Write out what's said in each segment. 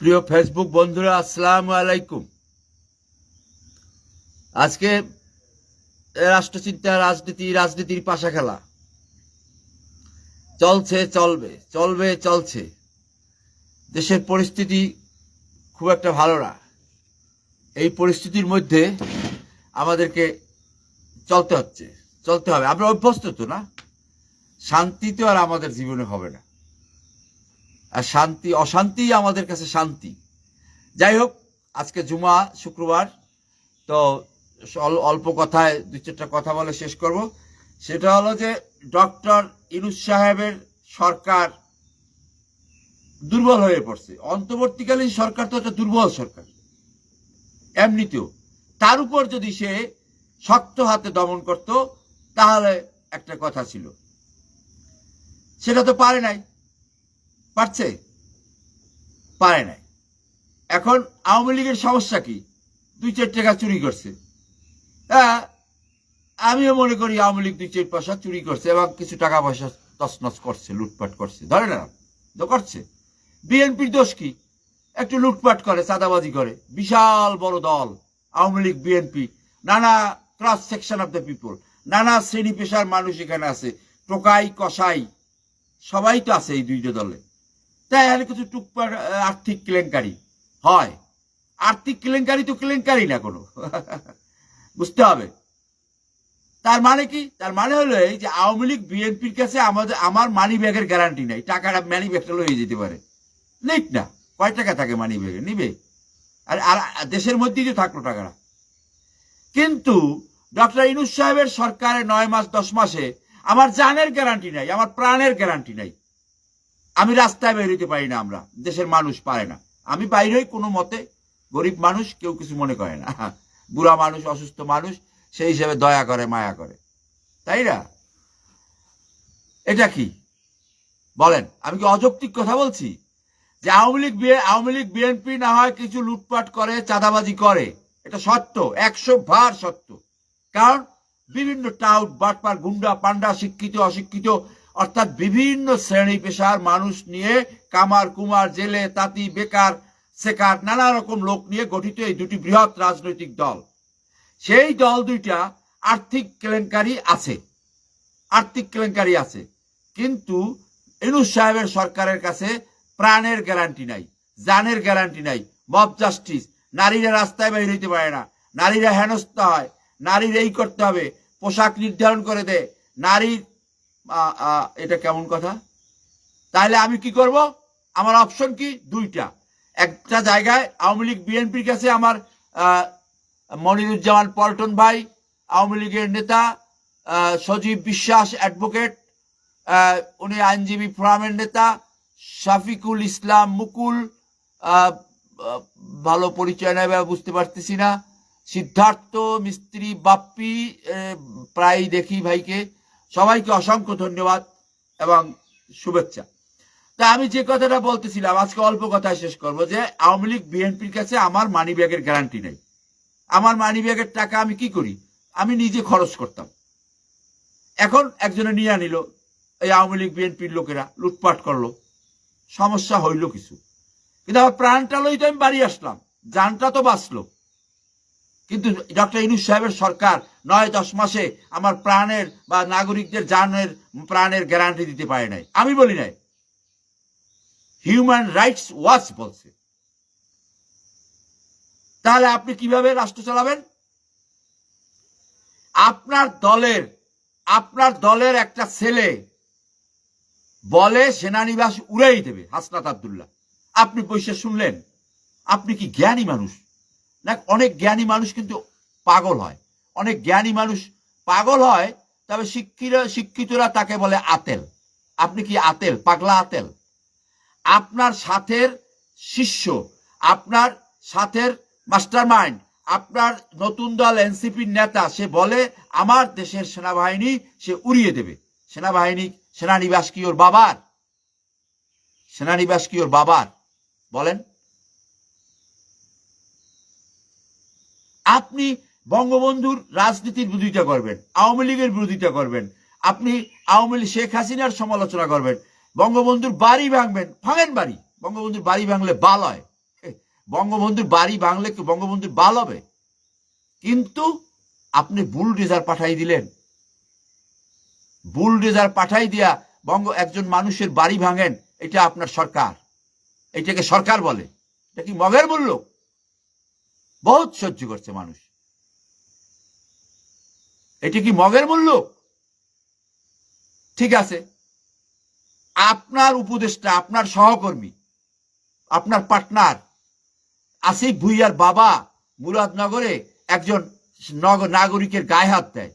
প্রিয় ফেসবুক বন্ধুরা, আসসালামু আলাইকুম। আজকে রাষ্ট্রচিন্তা রাজনীতি, রাজনীতির পাশা খেলা চলছে, চলবে চলবে, চলছে। দেশের পরিস্থিতি খুব একটা ভালো না। এই পরিস্থিতির মধ্যে আমাদেরকে চলতে হচ্ছে, চলতে হবে। আমরা অভ্যস্ত তো না? শান্তি তো আর আমাদের জীবনে হবে না। আর শান্তি, অশান্তি আমাদের কাছে শান্তি। যাই হোক, আজকে জুমা, শুক্রবার, তো অল- অল্প কথায় দু চারটা কথা বলে শেষ করব। সেটা হলো যে ডক্টর ইনুস সাহেবের সরকার দুর্বল হয়ে পড়ছে। অন্তর্বর্তীকালীন সরকার তো একটা দুর্বল সরকার। এমনিতেও। তার উপর যদি সে শক্ত হাতে দমন করত, তাহলে একটা কথা ছিল। সেটা তো পারে নাই। পারছে? পারে নাই। এখন আওয়ামী লীগের সমস্যা কি? দুই চার টাকা চুরি করছে। হ্যাঁ আমিও মনে করি আওয়ামী লীগ দুই চার পয়সা চুরি করছে এবং কিছু টাকা পয়সা তছনছ করছে, লুটপাট করছে। ধরে না? তো করছে। বিএনপির দোষ কি? একটু লুটপাট করে, চাঁদাবাজি করে। বিশাল বড় দল, আওয়ামী লীগ, বিএনপি। নানা cross section of the people নানা শ্রেণি পেশার মানুষ এখানে আছে। টোকাই, কসাই, সবাই তো আছে এই দুইটা দলে। তাই কিছু টুকপাট আহ, আর্থিক কেলেঙ্কারি। হয়। আর্থিক কেলেঙ্কারি তো কেলেঙ্কারি না কোনো। বুঝতে হবে। তার মানে কি? তার মানে হলো এই যে আওয়ামী লীগ বিএনপির কাছে আমাদের আমার মানি ব্যাগের গ্যারান্টি নাই। টাকাটা মানি ব্যাগটা লয়ে যেতে পারে। নিক না। কয় টাকা থাকে মানি ব্যাগে নিবে? আর আর দেশের মধ্যেই তো থাকল টাকাটা। কিন্তু ডক্টর ইনুস সাহেবের সরকারের নয় মাস দশ মাসে আমার জানের গ্যারান্টি নাই আমার প্রাণের গ্যারান্টি নাই। আমি রাস্তায় বের হইতে পারি না আমরা। দেশের মানুষ পারে না। আমি বাইরে কোনো মতে। গরিব মানুষ কেউ কিছু মনে করে না। বুড়া মানুষ, অসুস্থ মানুষ, সেই হিসেবে দয়া করে, মায়া করে। তাই না? এটা কি? বলেন, আমি কি অযৌক্তিক কথা বলছি? যে আওয়ামী লীগ আওয়ামী লীগ বিএনপি না হয় কিছু লুটপাট করে, চাঁদাবাজি করে, এটা সত্য, একশো ভার সত্য। কারণ বিভিন্ন টাউট, বাটপার, গুন্ডা, পান্ডা, শিক্ষিত, অশিক্ষিত অর্থাৎ বিভিন্ন শ্রেণি পেশার মানুষ নিয়ে কামার, কুমার, জেলে, তাঁতি, বেকার সেকার নানা রকম লোক নিয়ে গঠিত এই দুটি বৃহৎ রাজনৈতিক দল। সেই দল দুইটা আর্থিক কেলেঙ্কারি আছে। আর্থিক কেলেঙ্কারি আছে। কিন্তু ইনুস সাহেবের সরকারের কাছে প্রাণের গ্যারান্টি নাই, জানের গ্যারান্টি নাই, মব জাস্টিস, নারীরা রাস্তায় বের হইতে পারে না, নারীরা হেনস্থা হয়, নারীর এই করতে হবে, পোশাক নির্ধারণ করে দেয় নারীর এটা কেমন কথা? তাহলে আমি কি করব? আমার অপশন কি? দুইটা। একটা জায়গায় আওয়ামী লীগ বিএনপির কাছে আমার মনিরুজ্জামান পল্টন ভাই, আওয়ামী লীগের নেতা সজীব বিশ্বাস অ্যাডভোকেট উনি আইনজীবী ফোরামের নেতা, শাফিকুল ইসলাম মুকুল ভালো পরিচয় নেবে বুঝতে পারতেছি না। সিদ্ধার্থ মিস্ত্রি বাপ্পি প্রায় দেখি ভাইকে। সবাইকে অসংখ্য ধন্যবাদ এবং শুভেচ্ছা। তা আমি যে কথাটা বলতেছিলাম, আজকে অল্প কথায় শেষ করব যে, আওয়ামী লীগ বিএনপির কাছে আমার মানি ব্যাগের গ্যারান্টি নেই। আমার মানি ব্যাগের টাকা আমি কি করি? আমি নিজে খরচ করতাম। এখন একজনে নিয়ে নিল এই আওয়ামী লীগ বিএনপির লোকেরা, লুটপাট করল। সমস্যা হইল কিছু। কিন্তু আমার প্রাণটা লই তো আমি বাড়ি আসলাম। জানটা তো বাঁচলো। কিন্তু ডক্টর ইনুস সাহেবের সরকার নয় দশ মাসে আমার প্রাণের বা নাগরিকদের জানের প্রাণের গ্যারান্টি দিতে পারে নাই। আমি বলি নাই। হিউম্যান রাইটস ওয়াচ বলছে। তাহলে আপনি কীভাবে রাষ্ট্র চালাবেন? আপনার দলের আপনার দলের একটা ছেলে বলে সেনানিবাস উড়েই দেবে হাসনাত আবদুল্লাহ। আপনি বসে শুনলেন? আপনি কি জ্ঞানী মানুষ? না অনেক জ্ঞানী মানুষ কিন্তু পাগল হয়। অনেক জ্ঞানী মানুষ পাগল হয়, তবে শিক্ষিত, শিক্ষিতরা তাকে বলে আতেল। আপনি কি আতেল? পাগলা আতেল? আপনার সাথের শিষ্য, আপনার সাথের মাস্টার মাইন্ড আপনার নতুন দল এনসিপির নেতা, সে বলে, আমার দেশের সেনাবাহিনী, সে উড়িয়ে দেবে। সেনাবাহিনী, সেনানিবাস কি ওর বাবার? সেনানিবাস কি ওর বাবার? বলেন। আপনি বঙ্গবন্ধুর রাজনীতির বিরোধিতা করবেন, আওয়ামী লীগের বিরোধিতা করবেন, আপনি আওয়ামী লীগ শেখ হাসিনার সমালোচনা করবেন, বঙ্গবন্ধুর বাড়ি ভাঙবেন, ভাঙেন বাড়ি, বঙ্গবন্ধুর বাড়ি ভাঙলে বাল হয় বঙ্গবন্ধুর বাড়ি ভাঙলে কি বঙ্গবন্ধুর বাল হবে? কিন্তু আপনি বুলডেজার পাঠাই দিলেন। বুলডেজার পাঠাই দিয়া বঙ্গ একজন মানুষের বাড়ি ভাঙেন, এটা আপনার সরকার, এটাকে সরকার বলে, এটা কি মগের মূল্য? বহুত সহ্য করছে মানুষ। এটা কি মগের মূল্য? ঠিক আছে। আপনার উপদেষ্টা, আপনার সহকর্মী, আপনার পার্টনার আসিফ ভুইয়ার বাবা মুরাদনগরে একজন নগ- নাগরিকের গায়ে হাত দেয়।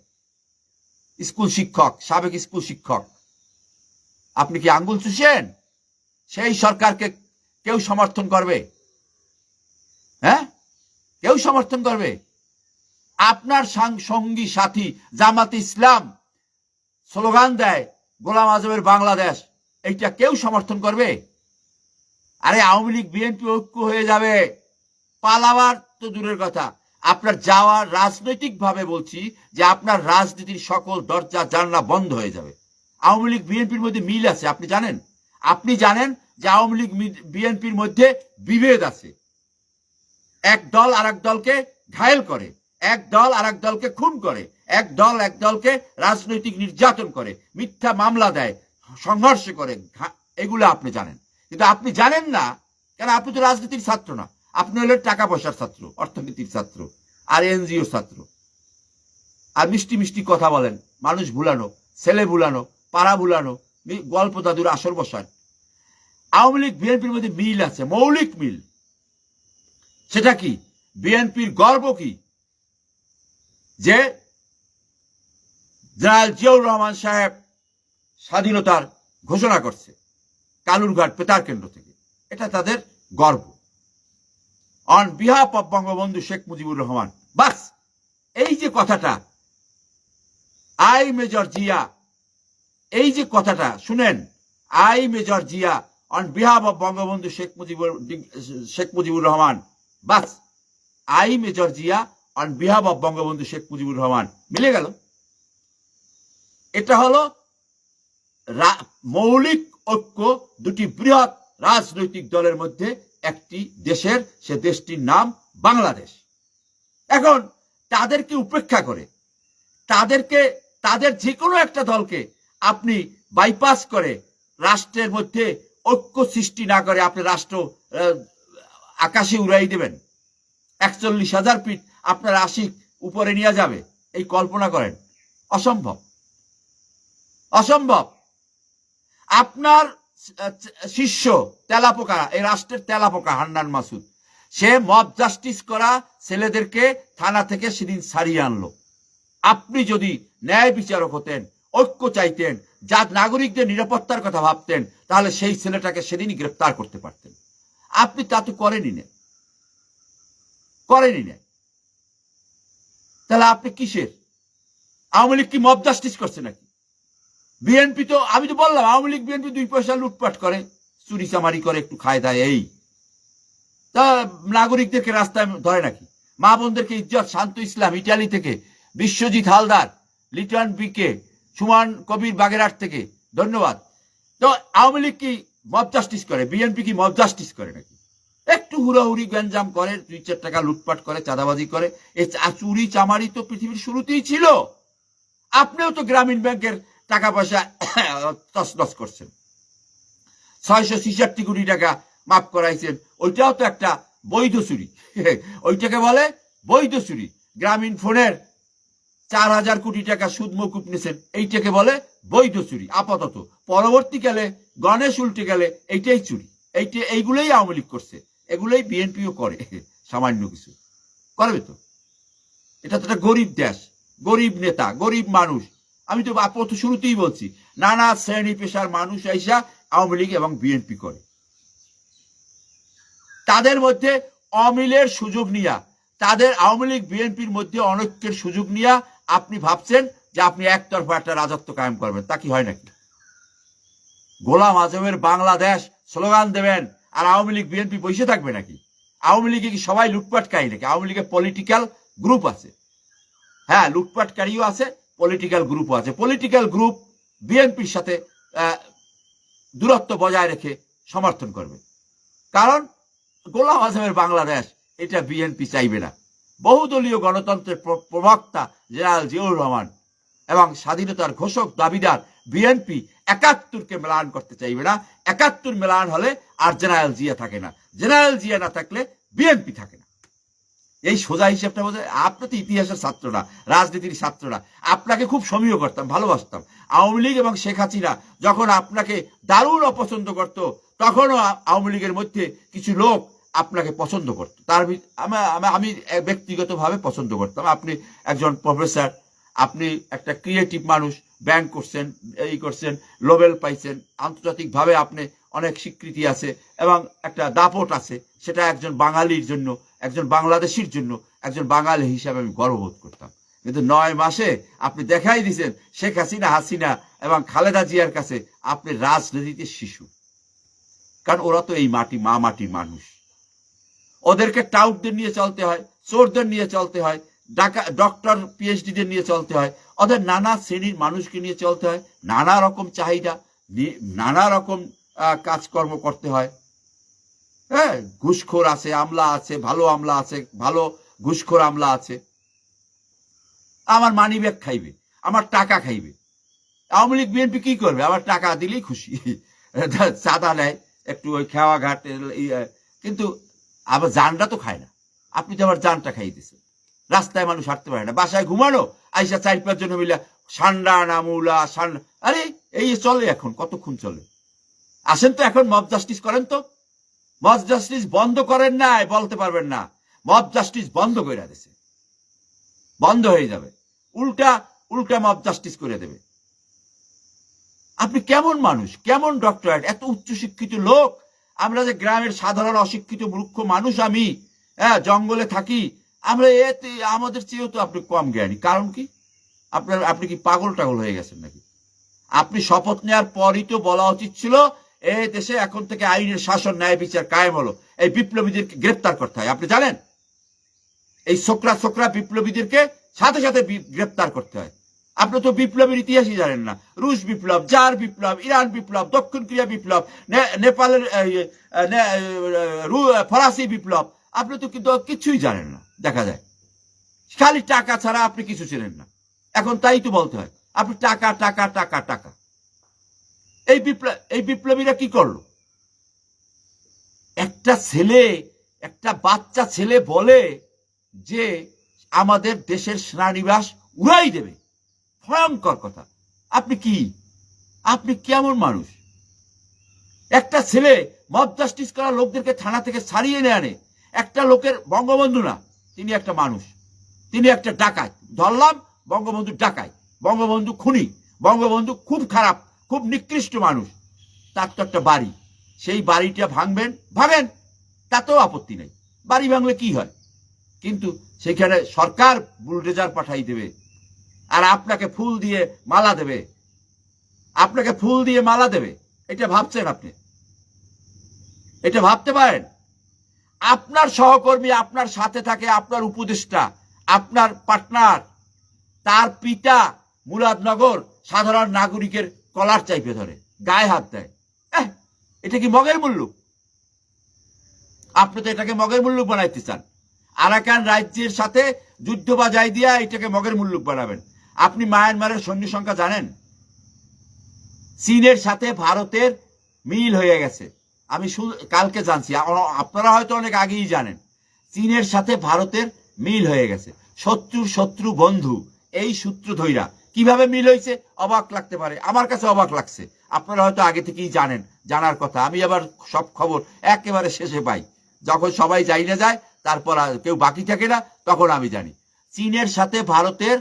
স্কুল শিক্ষক, সাবেক স্কুল শিক্ষক। আপনি কি আঙ্গুল চুষেন? সেই সরকারকে কেউ সমর্থন করবে? হ্যাঁ? কেউ সমর্থন করবে? আপনার সঙ্গী, সাথী, জামাত ইসলাম, স্লোগান দেয়, গোলাম আজমের বাংলাদেশ, এইটা কেউ সমর্থন করবে? আরে আওয়ামী লীগ, বিএনপি ঐক্য হয়ে যাবে। পালাবার তো দূরের কথা। আপনার যাওয়ার রাজনৈতিক ভাবে বলছি যে আপনার রাজনীতির সকল দরজা, জানলা বন্ধ হয়ে যাবে। আওয়ামী লীগ, বিএনপির মধ্যে মিল আছে, আপনি জানেন? আপনি জানেন যে আওয়ামী লীগ বিএনপির মধ্যে বিভেদ আছে। এক দল আর এক দলকে ঘায়েল করে, এক দল আর এক দলকে খুন করে, এক দল এক দলকে রাজনৈতিক নির্যাতন করে, মিথ্যা মামলা দেয়, সংঘর্ষ করে এগুলো আপনি জানেন। কিন্তু আপনি জানেন না, কেন আপনি তো রাজনীতির ছাত্র না, আপনি হলেন টাকা পয়সার ছাত্র, অর্থনীতির ছাত্র, আর এনজিও ছাত্র। আর মিষ্টি মিষ্টি কথা বলেন, মানুষ ভুলানো, ছেলে ভুলানো, পাড়া ভুলানো গল্প দাদুর আসর বসান। আওয়ামী লীগ, বিএনপির মধ্যে মিল আছে, মৌলিক মিল। সেটা কি? বিএনপির গর্ব কি? যে জেনারেল জিয়াউর রহমান সাহেব স্বাধীনতার ঘোষণা করছে কালুরঘাট পেতার কেন্দ্র থেকে। এটা তাদের গর্ব। On behalf of Bangabandhu Sheikh Mujibur Rahman, বাস এই যে কথাটা আই মেজর জিয়া এই যে কথাটা, শুনেন I Major Zia on behalf of Bangabandhu Sheikh Mujibur Sheikh Mujibur Rahman bus, I Major Zia on behalf of Bangabandhu Sheikh Mujibur Rahman মিলে গেল। এটা হলো মৌলিক ঐক্য দুটি বৃহৎ রাজনৈতিক দলের মধ্যে একটি দেশের, সে দেশটির নাম বাংলাদেশ। এখন তাদেরকে উপেক্ষা করে, তাদেরকে, তাদের যে কোনো একটা দলকে আপনি বাইপাস করে রাষ্ট্রের মধ্যে ঐক্য সৃষ্টি না করে আপনি রাষ্ট্র আকাশে উড়াই দেবেন। একচল্লিশ হাজার ফিট আপনার আশিক উপরে নিয়ে যাবে। এই কল্পনা করেন। অসম্ভব। অসম্ভব। আপনার শিষ্য তেলাপোকা, এই রাষ্ট্রের তেলাপোকা হান্নান মাসুদ, সে মব জাস্টিস করা ছেলেদেরকে থানা থেকে সেদিন ছাড়িয়ে আনলো। আপনি যদি ন্যায় বিচারক হতেন, ঐক্য চাইতেন যা নাগরিকদের নিরাপত্তার কথা ভাবতেন, তাহলে সেই ছেলেটাকে সেদিনই গ্রেপ্তার করতে পারতেন। আপনি তা তো করেনি না। করেনি না। তাহলে আপনি কিসের? আওয়ামী লীগ কি মব জাস্টিস করছে নাকি? বিএনপি তো, আমি তো বললাম, আওয়ামী লীগ বিএনপি দুই পয়সা লুটপাট করে, চুরি চামারি করে, একটু খায় দায়, এই। তা নাগরিকদেরকে রাস্তায় ধরে নাকি? মা বোনদেরকে ইজ্জত, শান্ত ইসলাম, ইটালি থেকে, বিশ্বজিৎ হালদার, লিটন বিকে সুমান কবির বাগেরহাট থেকে, ধন্যবাদ। তো আওয়ামী লীগ কি মব জাস্টিস করে বিএনপি কি মব জাস্টিস করে নাকি? একটু হুড়াহুড়ি গ্যাঞ্জাম করে, দুই চার টাকা লুটপাট করে, চাঁদাবাজি করে। এই চুরি চামারি তো পৃথিবীর শুরুতেই ছিল। আপনিও তো গ্রামীণ ব্যাংকের টাকা পয়সা তসনস করছেন। ছয়শো ছিষট্টি কোটি টাকা মাফ করাইছেন। ওইটাও তো একটা বৈধ চুরি। ওইটাকে বলে বৈধ চুরি। গ্রামীণ ফোনের চার হাজার কোটি টাকা সুদ মকুব নিয়েছেন এইটাকে বলে বৈধ চুরি, আপাতত। পরবর্তীকালে গণেশ উল্টে গেলে এইটাই চুরি। এইটা, এইগুলোই আওয়ামী লীগ করছে। এগুলোই বিএনপিও করে। সামান্য কিছু। করবে তো? এটা তো একটা গরিব দেশ, গরিব নেতা, গরিব মানুষ। আমি তো আপাতত শুরুতেই বলছি, নানা শ্রেণি পেশার মানুষ আইসা আওয়ামী লীগ এবং বিএনপি করে। তাদের মধ্যে অমিলের সুযোগ নিয়া, তাদের আওয়ামী লীগ, বিএনপির মধ্যে অনৈক্যের সুযোগ নিয়া আপনি ভাবছেন যে আপনি একতরফা একটা রাজত্ব কায়েম করবেন, তা কি হয় নাকি? গোলাম আজমের বাংলাদেশ স্লোগান দেবেন, আর আওয়ামী লীগ, বিএনপি বসে থাকবে নাকি? আওয়ামী লীগে কি সবাই লুটপাটকারী নাকি? আওয়ামী লীগের পলিটিক্যাল গ্রুপ আছে। হ্যাঁ লুটপাটকারীও আছে পলিটিক্যাল গ্রুপও আছে। পলিটিক্যাল গ্রুপ বিএনপির সাথে দূরত্ব বজায় রেখে সমর্থন করবে। কারণ গোলাম আজমের বাংলাদেশ, এটা বিএনপি চাইবে না। বহুদলীয় গণতন্ত্রের প্র- প্রবক্তা জেনারেল জিয়াউর রহমান এবং স্বাধীনতার ঘোষক দাবিদার বিএনপি একাত্তরকে মেলান করতে চাইবে না। একাত্তর মেলান হলে আর জেনারেল জিয়া থাকে না। জেনারেল জিয়া না থাকলে বিএনপি থাকে না। এই সোজা হিসেবটা বোঝায় আপনি তো ইতিহাসের ছাত্ররা রাজনীতির ছাত্ররা আপনাকে খুব সমীহ করতাম, ভালোবাসতাম। আওয়ামী লীগ এবং শেখ হাসিনা যখন আপনাকে দারুণ অপছন্দ করত, তখনও আওয়ামী লীগের মধ্যে কিছু লোক আপনাকে পছন্দ করত। তার আমা- ব্যক্তিগতভাবে পছন্দ করতাম। আপনি একজন প্রফেসর, আপনি একটা ক্রিয়েটিভ মানুষ, ব্যাংক করছেন, এই করছেন, নোবেল পাইছেন, আন্তর্জাতিকভাবে আপনি অনেক স্বীকৃতি আছে এবং একটা দাপট আছে, সেটা একজন বাঙালির জন্য, একজন বাংলাদেশির জন্য, একজন বাঙালি হিসাবে আমি গর্ববোধ করতাম। কিন্তু নয় মাসে আপনি দেখাই দিয়েছেন শেখ হাসিনা হাসিনা এবং খালেদা জিয়ার কাছে আপনি রাজনীতিতে শিশু। কারণ ওরা তো এই মাটি, মা মাটির মানুষ। ওদেরকে টাউটদের নিয়ে চলতে হয়, চোরদের নিয়ে চলতে হয়, ডাকা ডক্টর পিএইচডিদের নিয়ে চলতে হয় ওদের নানা শ্রেণির মানুষকে নিয়ে চলতে হয়, নানা রকম চাহিদা নানা রকম কাজকর্ম করতে হয়। হ্যাঁ ঘুষখোর আছে, আমলা আছে, ভালো আমলা আছে, ভালো ঘুষখোর আমলা আছে। আমার মানি ব্যাগ খাইবে, আমার টাকা খাইবে। আওয়ামী লীগ, বিএনপি কি করবে? আমার টাকা দিলেই খুশি। চাঁদা নেয়, একটু ওই খাওয়া ঘাট কিন্তু আবার জানটা তো খায় না। আপনি তো আবার জানটা খাইতেছেন রাস্তায় মানুষ হাঁটতে পারে না। বাসায় ঘুমানো, আইসা চার পাঁচ জন মিলে সান্ডা নামুলা সান্ডা। আরে, এই চলে এখন, কতক্ষণ চলে? আসেন তো এখন, মব জাস্টিস করেন তো। মব জাস্টিস বন্ধ করেন না বলতে পারবেন না। মব জাস্টিস বন্ধ করে দিছে। বন্ধ হয়ে যাবে। উল্টা উল্টা মব জাস্টিস করে দেবে। আপনি কেমন মানুষ, কেমন ডক্টরেট এত উচ্চশিক্ষিত লোক আমরা যে গ্রামের সাধারণ অশিক্ষিত মূর্খ মানুষ আমি হ্যাঁ জঙ্গলে থাকি, আমরা এতে, আমাদের চেয়েও তো আপনি কম জ্ঞানী। কারণ কি? আপনার, আপনি কি পাগল টাগল হয়ে গেছেন নাকি? আপনি শপথ নেওয়ার পরই তো বলা উচিত ছিল এই দেশে এখন থেকে আইনের শাসন, ন্যায় বিচার কায়েম হলো। এই বিপ্লবীদেরকে গ্রেপ্তার করতে হয়, আপনি জানেন? এই ছোকরা ছোকরা বিপ্লবীদেরকে সাথে সাথে গ্রেপ্তার করতে হয়। আপনি তো বিপ্লবের ইতিহাসই জানেন না। রুশ বিপ্লব, জার বিপ্লব, ইরান বিপ্লব, দক্ষিণ কোরিয়া বিপ্লব নেপালের ফরাসি বিপ্লব, আপনি তো কিন্তু কিছুই জানেন না, দেখা যায়। খালি টাকা ছাড়া আপনি কিছু ছিলেন না। এখন তাই তো বলতে হয়, আপনি টাকা টাকা টাকা টাকা। এই বিপ্লব এই বিপ্লবীরা কি করল? একটা ছেলে, একটা বাচ্চা ছেলে বলে যে আমাদের দেশের সেনানিবাস উড়াই দেবে। ভয়ঙ্কর কথা। আপনি কি? আপনি কেমন মানুষ? একটা ছেলে মব জাস্টিস করা লোকদেরকে থানা থেকে ছাড়িয়ে এনে আনে। একটা লোকের বঙ্গবন্ধু না, তিনি একটা মানুষ। তিনি একটা ডাকাত। ধরলাম, বঙ্গবন্ধু ডাকাই বঙ্গবন্ধু খুনি। বঙ্গবন্ধু খুব খারাপ, খুব নিকৃষ্ট মানুষ। তার তো একটা বাড়ি। সেই বাড়িটা ভাঙবেন, ভাঙেন। তাতেও আপত্তি নেই। বাড়ি ভাঙলে কি হয়? কিন্তু সেখানে সরকার বুলডেজার পাঠাই দেবে। আর আপনাকে ফুল দিয়ে মালা দেবে। আপনাকে ফুল দিয়ে মালা দেবে। এটা ভাবছেন আপনি? এটা ভাবতে পারেন? আপনার সহকর্মী আপনার সাথে থাকে, আপনার উপদেষ্টা, আপনার পার্টনার, তার পিতা মুরাদনগর সাধারণ নাগরিকের কলার চাইপে ধরে, গায়ে হাত দেয়। এটা কি মগের মূল্য আপনি তো এটাকে মগের মুল্লুক বানাইতে চান। আরাকান রাজ্যের সাথে যুদ্ধ বাজাই দিয়া এটাকে মগের মুল্লুক বানাবেন। আপনি মায়ানমারের সৈন্য সংখ্যা জানেন? চীনের সাথে ভারতের মিল হয়ে গেছে। আমি কালকে জানছি। আপনারা হয়তো অনেক আগেই জানেন। চীনের সাথে ভারতের মিল হয়ে গেছে। শত্রু শত্রু বন্ধু, এই সূত্র ধৈরা কীভাবে মিল হয়েছে অবাক লাগতে পারে। আমার কাছে অবাক লাগছে। আপনারা হয়তো আগে থেকেই জানেন, জানার কথা। আমি আবার সব খবর একেবারে শেষে পাই। যখন সবাই যাই না যায়, তারপর কেউ বাকি থাকে না, তখন আমি জানি। চীনের সাথে ভারতের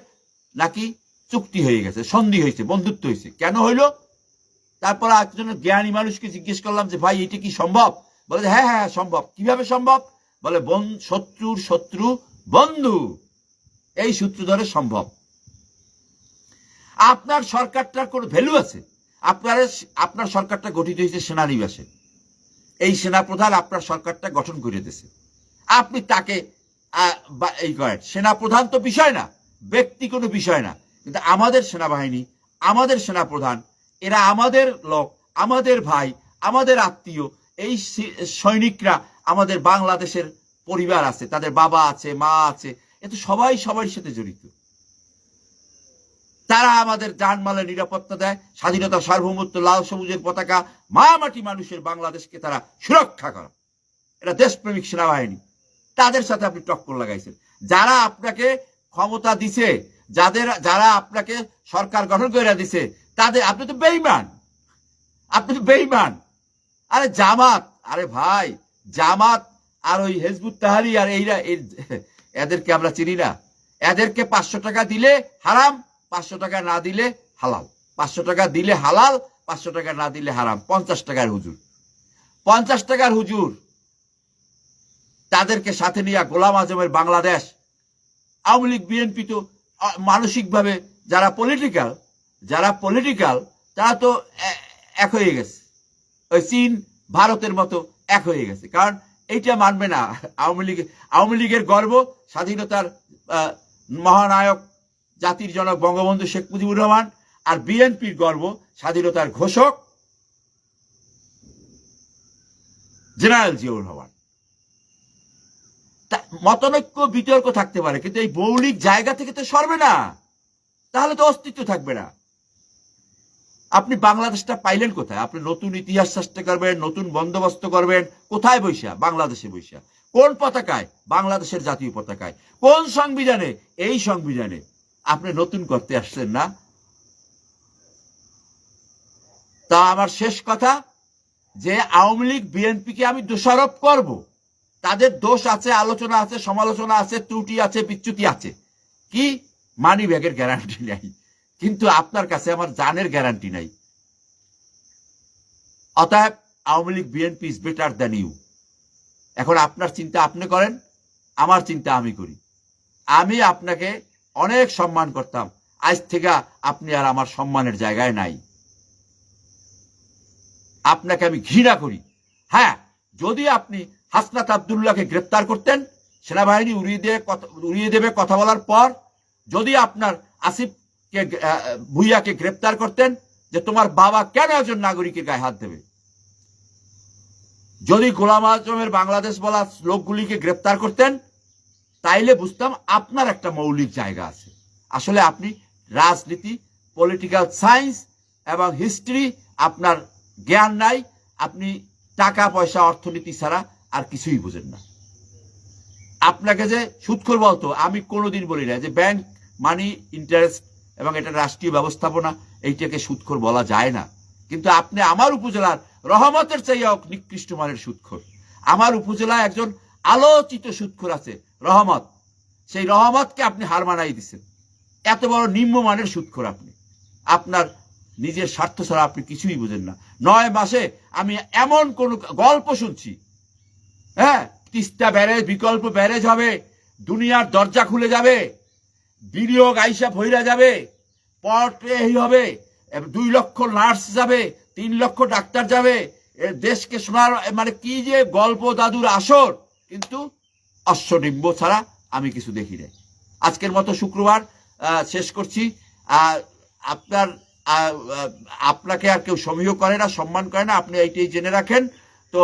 নাকি চুক্তি হয়ে গেছে, সন্ধি হয়েছে, বন্ধুত্ব হয়েছে। কেন হইল? তারপর একজন জ্ঞানী মানুষকে জিজ্ঞেস করলাম যে, ভাই, এটা কি সম্ভব? বলে হ্যাঁ হ্যাঁ সম্ভব। কীভাবে সম্ভব? বলে, বন, শত্রুর শত্রু, বন্ধু। এই সূত্র ধরে সম্ভব। আপনার সরকারটার কোনো ভ্যালু আছে? আপনার আপনার সরকারটা গঠিত হয়েছে সেনানিবাসে। এই সেনাপ্রধান আপনার সরকারটা গঠন করে দিয়েছে। আপনি তাকে এই করেন। সেনাপ্রধান তো বিষয় না। ব্যক্তি কোনো বিষয় না, কিন্তু আমাদের সেনাবাহিনী, আমাদের সেনাপ্রধান, এরা আমাদের লোক, আমাদের ভাই, আমাদের আত্মীয়, এই সৈনিকরা আমাদের বাংলাদেশের পরিবার আছে, তাদের বাবা আছে, মা আছে, এ তো সবাই সবার সাথে জড়িত। তারা আমাদের জানমালের নিরাপত্তা দেয়, স্বাধীনতা, সার্বভৌমত্ব, লাল, সবুজের পতাকা মা মাটি মানুষের বাংলাদেশকে তারা সুরক্ষা করে। এটা দেশপ্রেমিক সেনাবাহিনী। তাদের সাথে আপনি টক্কর লাগাইছেন। যারা আপনাকে ক্ষমতা দিছে, যাদের, যারা আপনাকে সরকার গঠন করে দিছে, তাদের, আপনি তো বেইমান আপনি তো বেইমান আরে জামাত, আরে ভাই, জামাত আর ওই হেজবুত তাহারি আর এইরা এদেরকে আমরা চিনি না। এদেরকে পাঁচশো টাকা দিলে হারাম, পাঁচশো টাকা না দিলে হালাল। পাঁচশো টাকা দিলে হালাল, পাঁচশো টাকা না দিলে হারাম। পঞ্চাশ টাকার হুজুর। পঞ্চাশ টাকার হুজুর, তাদেরকে সাথে নিয়ে গোলাম আজমের বাংলাদেশ আওয়ামী লীগ, বিএনপি তো মানসিকভাবে যারা পলিটিক্যাল যারা পলিটিক্যাল তারা তো এক হয়ে গেছে। ওই চীন, ভারতের মতো এক হয়ে গেছে। কারণ এইটা মানবে না। আওয়ামী লীগ, আওয়ামী লীগের গর্ব, স্বাধীনতার মহানায়ক, জাতির জনক বঙ্গবন্ধু শেখ মুজিবুর রহমান আর বিএনপির গর্ব, স্বাধীনতার ঘোষক জেনারেল জিয়াউর রহমান। মতানৈক্য বিতর্ক থাকতে পারে, কিন্তু এই মৌলিক জায়গা থেকে তো সরবে না। তাহলে তো অস্তিত্ব থাকবে না। আপনি বাংলাদেশটা পাইলেন কোথায়? আপনি নতুন ইতিহাস চেষ্টা করবেন, নতুন বন্দোবস্ত করবেন, কোথায় বৈশা? বাংলাদেশে বৈশা। কোন পতাকায়? বাংলাদেশের জাতীয় পতাকায়। কোন সংবিধানে? এই সংবিধানে। আপনি নতুন করতে আসছেন না। তা আমার শেষ কথা, যে আওয়ামী লীগ, বিএনপিকে আমি দোষারোপ করব। তাদের দোষ আছে, আলোচনা আছে, সমালোচনা আছে, ত্রুটি আছে বিচ্যুতি আছে। কি? মানি ব্যাগের গ্যারান্টি নাই। কিন্তু আপনার কাছে আমার জানের গ্যারান্টি নাই। অতএব Awami League BNP is better than you এখন আপনার চিন্তা আপনি করেন, আমার চিন্তা আমি করি। আমি আপনাকে অনেক সম্মান করতাম। আজ থেকে আপনি আর আমার সম্মানের জায়গায় নাই। আপনাকে আমি ঘৃণা করি। হ্যাঁ যদি আপনি হাসনাত আবদুল্লাহকে গ্রেপ্তার করতেন। সেনাবাহিনী উড়িয়ে দিয়ে উড়িয়ে দেবে কথা বলার পর যদি আপনার আসিফকে ভুইয়াকে গ্রেপ্তার করতেন যে তোমার বাবা কেন একজন নাগরিকের গায়ে হাত দেবে? যদি গোলাম আজমের বাংলাদেশ বলা লোকগুলিকে গ্রেপ্তার করতেন, তাইলে বুঝতাম আপনার একটা মৌলিক জায়গা আছে। আসলে আপনি রাজনীতি পলিটিক্যাল সায়েন্স এবং হিস্ট্রি আপনার জ্ঞান নাই, আপনি টাকা পয়সা অর্থনীতি ছাড়া আর কিছুই বুঝেন না। আপনাকে যে সুৎখর বলতো, আমি কোনোদিন বলি না যে ব্যাংক মানি ইন্টারেস্ট এবং এটা রাষ্ট্রীয় ব্যবস্থাপনা, এইটাকে সুৎখর বলা যায় না। কিন্তু আপনি আমার উপজেলার রহমতের চাইয়াও নিকৃষ্ট মানের সুৎখর আমার উপজেলায় একজন আলোচিত সুৎখর আছে, রহমত। সেই রহমতকে আপনি হার মানাই দিচ্ছেন এত বড় নিম্নমানের সুৎখর আপনি। আপনার নিজের স্বার্থ ছাড়া আপনি কিছুই বুঝেন না। নয় মাসে আমি এমন কোন গল্প শুনছি হ্যাঁ তিস্তা ব্যারেজ, বিকল্প ব্যারেজ হবে। দুনিয়ার দরজা খুলে যাবে। বিনিয়োগ আইসা ভইরা যাবে। পট এই হবে। দুই লক্ষ নার্স যাবে, তিন লক্ষ ডাক্তার যাবে। দেশকে শোনার মানে কি যে গল্প দাদুর আসর। কিন্তু অশ্বডিম্ব ছাড়া আমি কিছু দেখি নাই। আজকের মতো শুক্রবার শেষ করছি। আপনার আপনাকে আর কেউ সমীহ করে না, সম্মান করে না। আপনি এইটাই জেনে রাখেন। তো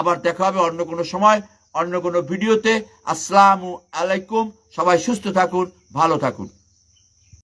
আবার দেখা হবে অন্য কোনো সময়, অন্য কোনো ভিডিওতে। আসসালামু আলাইকুম, সবাই সুস্থ থাকুন, ভালো থাকুন।